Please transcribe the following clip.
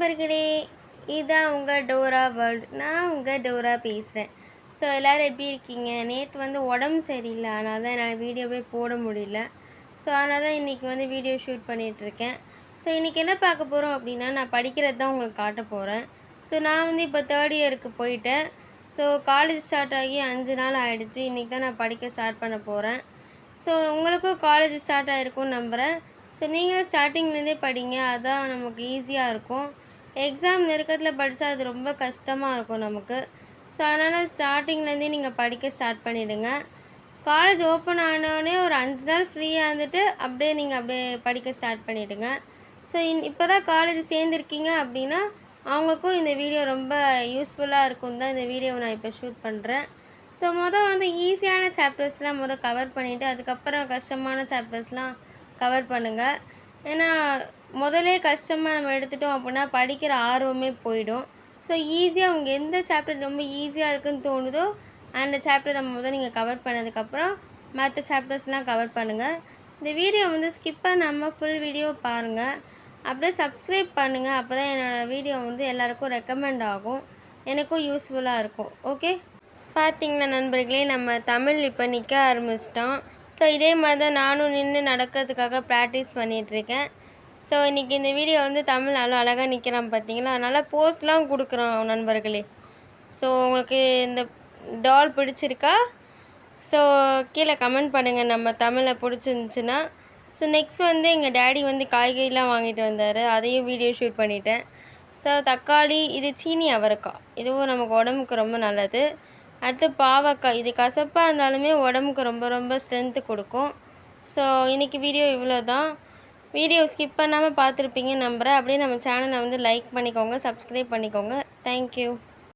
நண்பர்களே இதான் உங்கள் டோரா வேர்ல்டு நான் உங்கள் டோரா பேசுகிறேன் ஸோ எல்லோரும் எப்படி இருக்கீங்க? நேற்று வந்து உடம்பு சரியில்லை. அதனால தான் என்னால் வீடியோவே போட முடியல. ஸோ அதனால தான் இன்றைக்கி வந்து வீடியோ ஷூட் பண்ணிகிட்ருக்கேன் ஸோ இன்றைக்கி என்ன பார்க்க போகிறோம் அப்படின்னா நான் படிக்கிறது தான் உங்களுக்கு காட்ட போகிறேன் ஸோ நான் வந்து இப்போ தேர்ட் இயருக்கு போயிட்டேன். ஸோ காலேஜ் ஸ்டார்ட் ஆகி அஞ்சு நாள் ஆகிடுச்சு இன்றைக்கி தான் நான் படிக்க ஸ்டார்ட் பண்ண போகிறேன் ஸோ உங்களுக்கும் காலேஜ் ஸ்டார்ட் ஆகிருக்கும்னு நம்புகிறேன் ஸோ நீங்களும் ஸ்டார்டிங்லேருந்தே படிங்க. அதுதான் நமக்கு ஈஸியாக இருக்கும். எக்ஸாம் நெருக்கத்தில் படித்தா அது ரொம்ப கஷ்டமாக இருக்கும் நமக்கு. ஸோ அதனால் ஸ்டார்டிங்லேருந்தே நீங்கள் படிக்க ஸ்டார்ட் பண்ணிவிடுங்க காலேஜ் ஓப்பன் ஆனோடனே ஒரு அஞ்சு நாள் ஃப்ரீயாக இருந்துட்டு அப்படியே நீங்கள் அப்படியே படிக்க ஸ்டார்ட் பண்ணிவிடுங்க ஸோ இன் இப்போ தான் காலேஜ் சேர்ந்துருக்கீங்க அப்படின்னா அவங்களுக்கும் இந்த வீடியோ ரொம்ப யூஸ்ஃபுல்லாக இருக்கும் தான் இந்த வீடியோவை நான் இப்போ ஷூட் பண்ணுறேன் ஸோ மொதல் வந்து ஈஸியான சாப்டர்ஸ்லாம் மொதல் கவர் பண்ணிவிட்டு அதுக்கப்புறம் கஷ்டமான சாப்டர்ஸ்லாம் கவர் பண்ணுங்கள் ஏன்னா முதலே கஷ்டமாக நம்ம எடுத்துட்டோம் அப்படின்னா படிக்கிற ஆர்வமே போயிடும். ஸோ ஈஸியாக அவங்க எந்த சாப்டர் ரொம்ப ஈஸியாக இருக்குன்னு தோணுதோ அந்த சாப்டர் நம்ம முதல் நீங்கள் கவர் பண்ணதுக்கப்புறம் மற்ற சாப்டர்ஸ்லாம் கவர் பண்ணுங்கள் இந்த வீடியோ வந்து ஸ்கிப் பண்ணாமல் ஃபுல் வீடியோ பாருங்கள் அப்படியே சப்ஸ்கிரைப் பண்ணுங்கள் அப்போ தான் என்னோடய வீடியோ வந்து எல்லாருக்கும் ரெக்கமெண்ட் ஆகும். எனக்கும் யூஸ்ஃபுல்லாக இருக்கும். ஓகே பார்த்திங்கன்னா நண்பர்களே நம்ம தமிழ் இப்போ நிற்க ஆரம்பிச்சிட்டோம். ஸோ இதே மாதிரி தான் நானும் நின்று நடக்கிறதுக்காக ப்ராக்டிஸ் பண்ணிகிட்ருக்கேன் ஸோ இன்றைக்கி இந்த வீடியோ வந்து தமிழ் நல்லா அழகாக நிற்கிறான் பார்த்தீங்களா அதனால் போஸ்ட்லாம் கொடுக்குறோம் நண்பர்களே. ஸோ உங்களுக்கு இந்த டால் பிடிச்சிருக்கா? ஸோ கீழே கமெண்ட் பண்ணுங்கள் நம்ம தமிழை பிடிச்சிருந்துச்சுன்னா. ஸோ நெக்ஸ்ட் வந்து எங்கள் டேடி வந்து காய்கறிலாம் வாங்கிட்டு வந்தார். அதையும் வீடியோ ஷூட் பண்ணிட்டேன். ஸோ தக்காளி இது சீனி அவரைக்காய். இதுவும் நமக்கு உடம்புக்கு ரொம்ப நல்லது. அடுத்து பாவக்காய். இது கசப்பாக இருந்தாலுமே உடம்புக்கு ரொம்ப ரொம்ப ஸ்ட்ரென்த்து கொடுக்கும். ஸோ இன்றைக்கி வீடியோ இவ்வளோ தான் வீடியோ ஸ்கிப் பண்ணாமல் பார்த்துருப்பீங்கன்னு நம்புகிறேன் அப்படியே நம்ம சேனலை வந்து லைக் பண்ணிக்கோங்க சப்ஸ்கிரைப் பண்ணிக்கோங்க. தேங்க்யூ